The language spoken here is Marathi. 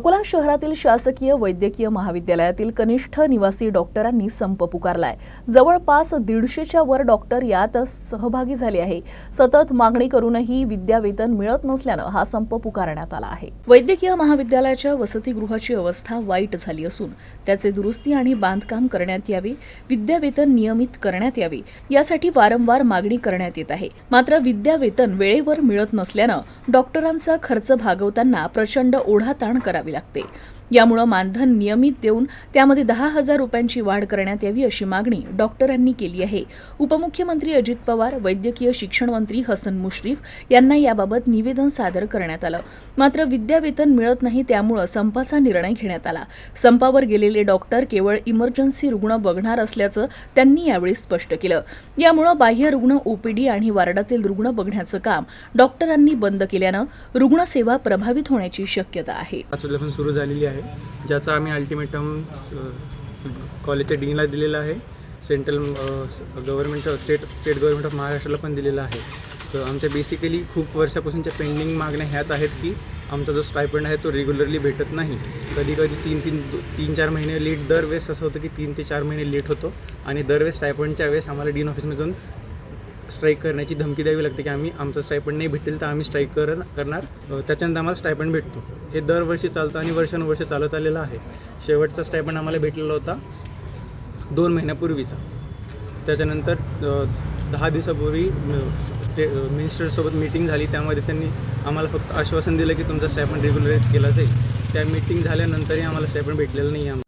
अकोला शहरातील शासकीय वैद्यकीय महाविद्यालयातील कनिष्ठ निवासी डॉक्टरांनी संप पुकारलाय. जवळपास दीडशेच्या वर डॉक्टर यात सहभागी झाले आहे. सतत मागणी करूनही विद्यावेतन मिळत नसल्यानं हा संप पुकारण्यात आला आहे. वैद्यकीय महाविद्यालयाच्या वसतिगृहाची अवस्था वाईट झाली असून त्याचे दुरुस्ती आणि बांधकाम करण्यात यावे विद्यावेतन नियमित करण्यात यावे यासाठी वारंवार मागणी करण्यात येत आहे. मात्र विद्यावेतन वेळेवर मिळत नसल्यानं डॉक्टरांचा खर्च भागवताना प्रचंड ओढाताण करावी. लागते यामुळं मानधन नियमित देऊन त्यामध्ये दहा हजार रुपयांची वाढ करण्यात यावी अशी मागणी डॉक्टरांनी केली आहे. उपमुख्यमंत्री अजित पवार वैद्यकीय शिक्षण मंत्री हसन मुश्रीफ यांना याबाबत निवेदन सादर करण्यात आलं. मात्र विद्यावेतन मिळत नाही त्यामुळं संपाचा निर्णय घेण्यात आला. संपावर गेलेले डॉक्टर केवळ इमर्जन्सी रुग्ण बघणार असल्याचं त्यांनी यावेळी स्पष्ट केलं. यामुळं बाह्य रुग्ण ओपीडी आणि वार्डातील रुग्ण बघण्याचं काम डॉक्टरांनी बंद केल्यानं रुग्णसेवा प्रभावित होण्याची शक्यता आहे. सुरू झालेली आहे. ज्याचा आम्ही अल्टिमेटम कॉलेजच्या डीनला दिलेला आहे. Central government state state government of महाराष्ट्राला पण दिलेला आहे. तर आमच्या बेसिकली खूप वर्षापासूनच्या पेंडिंग मागण्या ह्याच आहेत की आमचा जो स्टायपंड आहे तो रेग्युलरली भेटत नाही. कधी कधी तीन तीन तीन चार महिने लेट दरवेळेस असं होतं की तीन ते चार महिने लेट होतो. आणि दरवेळेस स्टायपंडच्या वेळेस आम्हाला डीन ऑफिसमध्ये जाऊन स्ट्राईक करण्याची धमकी द्यावी लागते की आम्ही आमचं स्टायपंड नाही भेटेल तर आम्ही स्ट्राईक कर करणार. त्याच्यानंतर आम्हाला स्टायपंड भेटतो. हे दरवर्षी चालतं आणि वर्षानुवर्ष चालत आलेलं आहे. शेवटचा स्टायपंड आम्हाला भेटलेला होता दोन महिन्यापूर्वीचा. त्याच्यानंतर दहा दिवसापूर्वी स्टे मिनिस्टरसोबत मीटिंग झाली. त्यामध्ये त्यांनी आम्हाला फक्त आश्वासन दिलं की तुमचा स्टायपंड रेग्युलराईज केला जाईल. त्या मीटिंग झाल्यानंतरही आम्हाला स्टायपंड भेटलेलं नाही आहे.